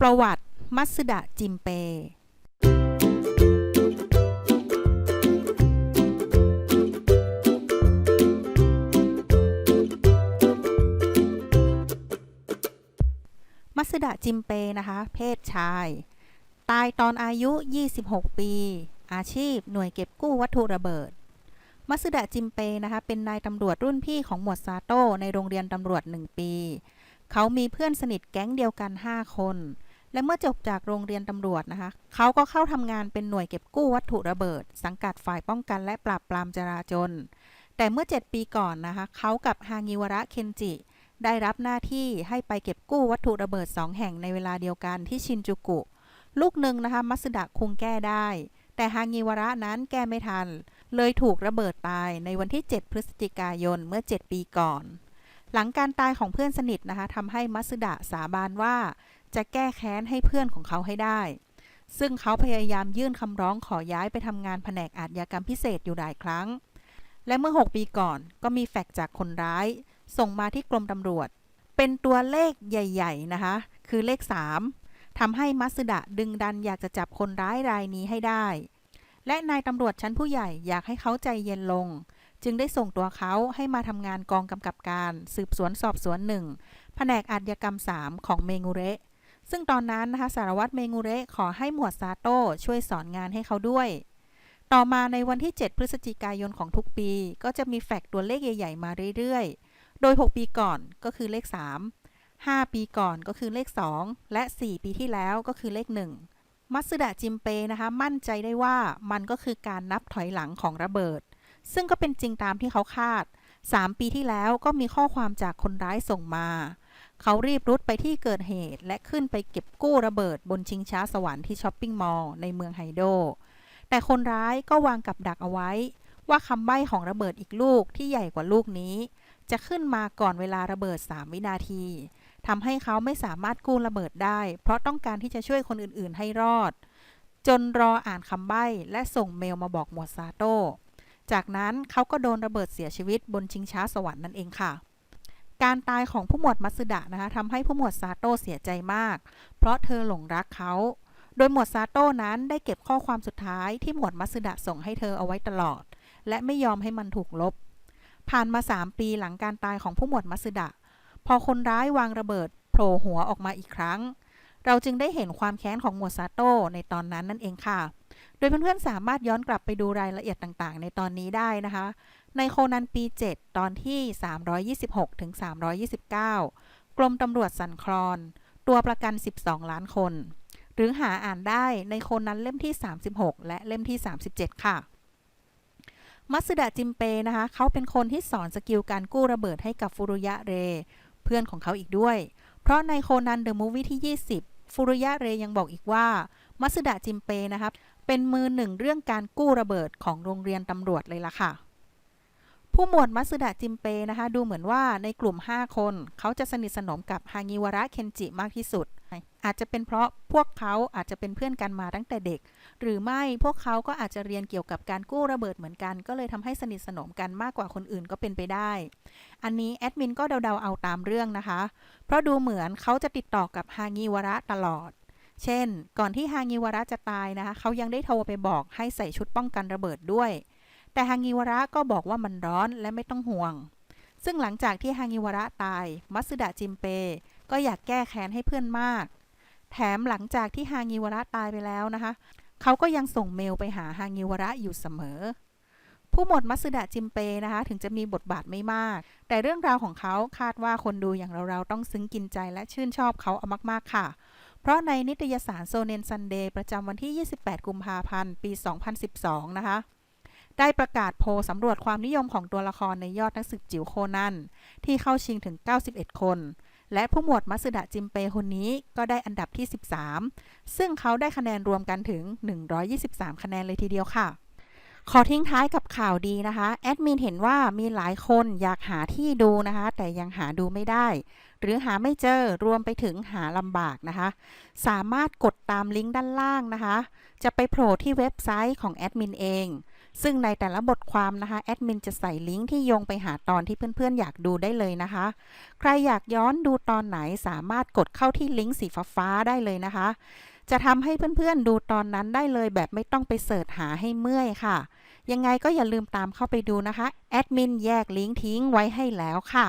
ประวัติมัสึดะจิมเป มัสึดะจิมเปนะคะ เพศชาย ตายตอนอายุ 26 ปี อาชีพหน่วยเก็บกู้วัตถุระเบิด มัสึดะจิมเปนะคะ เป็นนายตำรวจรุ่นพี่ของหมวดซาโต้ในโรงเรียนตำรวจ 1 ปี เขามีเพื่อนสนิทแก๊งเดียวกัน 5 คน และเมื่อจบจากโรงเรียนตำรวจนะคะ เขาก็เข้าทำงานเป็นหน่วยเก็บกู้วัตถุระเบิด สังกัดฝ่ายป้องกันและปราบปรามจราจรแต่เมื่อ 7 ปีก่อนนะคะ เขากับฮางิวระเคนจิ ได้รับหน้าที่ให้ไปเก็บกู้วัตถุระเบิด 2 แห่งในเวลาเดียวกันที่ชินจูกุ ลูกหนึ่งนะคะ มัสดะคุงแก้ได้ แต่ฮางิวระนั้นแก้ไม่ทัน เลยถูกระเบิดตายในวันที่ 7 พฤศจิกายนเมื่อ 7 ปีก่อน หลังการตายของเพื่อนสนิทนะคะทำให้มัสดะสาบานว่า จะแก้แค้นให้เพื่อนของเขาให้ได้ ซึ่งเขาพยายามยื่นคำร้องขอย้ายไปทำงานแผนกอาชญากรรมพิเศษอยู่หลายครั้ง และเมื่อ 6 ปีก่อนก็มีแฟกซ์จากคนร้าย ส่งมาที่กรมตำรวจ เป็นตัวเลขใหญ่ ๆ นะคะ คือเลข 3ทำให้มัสดะดึงดันอยากจะจับคนร้ายรายนี้ให้ได้ และนายตำรวจชั้นผู้ใหญ่อยากให้เขาใจเย็นลง จึงได้ส่งตัวเขาให้มาทำงานกองกำกับการ สืบสวนสอบสวนหนึ่งแผนกอาชญากรรม 3 ของเมงูเระซึ่งตอนนั้นนะคะสารวัตรเมงูเระขอให้หมวดซาโต้ช่วยสอนงานให้เขาด้วย ต่อมาในวันที่ 7 พฤศจิกายนของทุกปี ก็จะมีแฟกตัวเลขใหญ่ๆมาเรื่อยๆ โดย 6 ปีก่อนก็คือเลข 3 5 ปีก่อนก็คือเลข 2 และ 4 ปีที่แล้วก็คือเลข 1 มัตสึดะจิมเปนะคะมั่นใจได้ว่ามันก็คือการนับถอยหลังของระเบิด ซึ่งก็เป็นจริงตามที่เขาคาด 3 ปีที่แล้วก็มีข้อความจากคนร้ายส่งมา เขารีบรุดไปที่เกิดเหตุ และขึ้นไปเก็บกู้ระเบิดบนชิงช้าสวรรค์ที่ช้อปปิ้งมอลล์ในเมืองไฮโด แต่คนร้ายก็วางกับดักเอาไว้ ว่าคำใบ้ของระเบิดอีกลูกที่ใหญ่กว่าลูกนี้ จะขึ้นมาก่อนเวลาระเบิด 3 วินาทีทำให้เขาไม่สามารถกู้ระเบิดได้ เพราะต้องการที่จะช่วยคนอื่นๆ ให้รอด จนรออ่านคำใบ้และส่งเมลมาบอกหมวดซาโต้ จากนั้นเขาก็โดนระเบิดเสียชีวิตบนชิงช้าสวรรค์นั่นเองค่ะ การตายของผู้หมวดมัสดะนะคะทำให้ผู้หมวดซาโต้เสียใจมาก เพราะเธอหลงรักเขา โดยหมวดซาโต้นั้นได้เก็บข้อความสุดท้ายที่หมวดมัสดะส่งให้เธอเอาไว้ตลอด และไม่ยอมให้มันถูกลบ ผ่านมา 3 ปีหลังการตายของผู้หมวดมัสดะ พอคนร้ายวางระเบิดโผล่หัวออกมาอีกครั้ง เราจึงได้เห็นความแค้นของหมวดซาโต้ในตอนนั้นนั่นเองค่ะ ดยเพื่อนๆสามารถย้อนกลับไปดูรายละเอียดต่างๆ ในตอนนี้ได้นะคะ ในโคนันปี 7 ตอนที่ 326ถึง329 กรมตำรวจสันคลอน ตัวประกัน 12 ล้านคน หรือหาอ่านได้ในโคนันเล่มที่ 36 และเล่มที่ 37 ค่ะ มัสดะจิมเปนะคะ เขาเป็นคนที่สอนสกิลการกู้ระเบิดให้กับฟุรุยะเร เพื่อนของเขาอีกด้วย เพราะในโคนันเดอะมูฟวี่ที่ 20 ฟุรุยะเรยังบอกอีกว่า มัสดะจิมเปนะคะ เป็นมือหนึ่งเรื่องการกู้ระเบิดของโรงเรียนตำรวจเลยล่ะค่ะ ผู้หมวดมัสึดะจิมเปนะคะ ดูเหมือนว่าในกลุ่ม 5 คน เขาจะสนิทสนมกับฮางิวาระเคนจิมากที่สุด อาจจะเป็นเพราะพวกเขาอาจจะเป็นเพื่อนกันมาตั้งแต่เด็ก หรือไม่พวกเขาก็อาจจะเรียนเกี่ยวกับการกู้ระเบิดเหมือนกัน ก็เลยทำให้สนิทสนมกันมากกว่าคนอื่นก็เป็นไปได้ อันนี้แอดมินก็เดาๆเอาตามเรื่องนะคะ เพราะดูเหมือนเขาจะติดต่อกับฮางิวาระตลอด เช่น ก่อนที่ฮางิวระจะตายนะคะเขายังได้โทรไปบอกให้ใส่ชุดป้องกันระเบิดด้วย แต่ฮางิวระก็บอกว่ามันร้อนและไม่ต้องห่วง ซึ่งหลังจากที่ฮางิวระตาย มัสดะจิมเป ก็อยากแก้แค้นให้เพื่อนมาก แถมหลังจากที่ฮางิวระตายไปแล้วนะคะเขาก็ยังส่งเมลไปหาฮางิวระอยู่เสมอ ผู้หมวดมัสดะจิมเปนะคะ ถึงจะมีบทบาทไม่มาก แต่เรื่องราวของเขาคาดว่าคนดูอย่างเราๆต้องซึ้งกินใจและชื่นชอบเขาเอามากๆค่ะ เพราะในนิตยสารโซเนนซันเดย์ประจำวันที่ 28 กุมภาพันธ์ ปี 2012 นะคะ ได้ประกาศโพลสำรวจความนิยมของตัวละครในยอดนักสืบจิ๋วโคนันที่เข้าชิงถึง 91 คน และผู้หมวดมัสดะจิมเปคนนี้ก็ได้อันดับที่ 13 ซึ่งเขาได้คะแนนรวมกันถึง 123 คะแนนเลยทีเดียวค่ะ ขอทิ้งท้ายกับข่าวดีนะคะ แอดมินเห็นว่ามีหลายคนอยากหาที่ดูนะคะ แต่ยังหาดูไม่ได้ หรือหาไม่เจอรวมไปถึงหาลำบากนะคะ สามารถกดตามลิงก์ด้านล่างนะคะ จะไปโผล่ที่เว็บไซต์ของแอดมินเอง ซึ่งในแต่ละบทความนะคะแอดมินจะใส่ลิงก์ที่โยงไปหาตอนที่เพื่อนๆ อยากดูได้เลยนะคะ ใครอยากย้อนดูตอนไหนสามารถกดเข้าที่ลิงก์สีฟ้าๆได้เลยนะคะ จะทำให้เพื่อนๆดูตอนนั้นได้เลยแบบไม่ต้องไปเสิร์ชหาให้เมื่อยค่ะ ยังไงก็อย่าลืมตามเข้าไปดูนะคะ แอดมินแยกลิงก์ทิ้งไว้ให้แล้วค่ะ